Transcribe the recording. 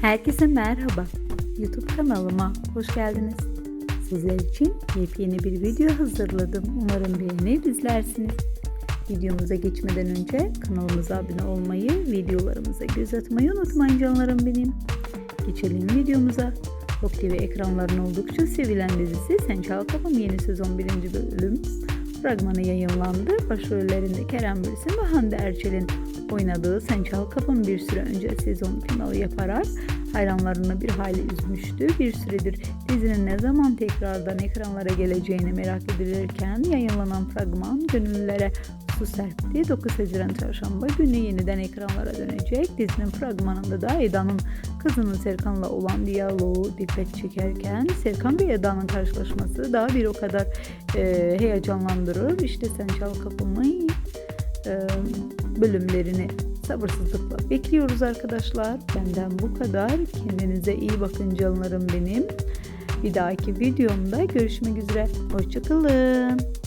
Herkese merhaba. YouTube kanalıma hoş geldiniz. Sizler için yepyeni bir video hazırladım. Umarım beğenir izlersiniz. Videomuza geçmeden önce kanalımıza abone olmayı, videolarımıza göz atmayı unutmayın canlarım benim. Geçelim videomuza. Top TV ekranların oldukça sevilen dizisi Sen Çal Kapım yeni sezon 1. bölüm fragmanı yayınlandı. Başrollerinde Kerem Bürsin ve Hande Erçel'in oynadığı Sen Çal Kapım bir süre önce sezon finali yaparak hayranlarını bir hayli üzmüştü. Bir süredir dizinin ne zaman tekrardan ekranlara geleceğini merak edilirken yayınlanan fragman gönüllülere su serpti. 9 Haziran Çarşamba günü yeniden ekranlara dönecek. Dizinin fragmanında da Eda'nın kızının Serkan'la olan diyaloğu dikkat çekerken Serkan ve Eda'nın karşılaşması daha bir o kadar e, heyecanlandırır. İşte Sen Çal Kapımı e, bölümlerini sabırsızlıkla bekliyoruz arkadaşlar. Benden bu kadar. Kendinize iyi bakın canlarım benim. Bir dahaki videomda görüşmek üzere. Hoşçakalın.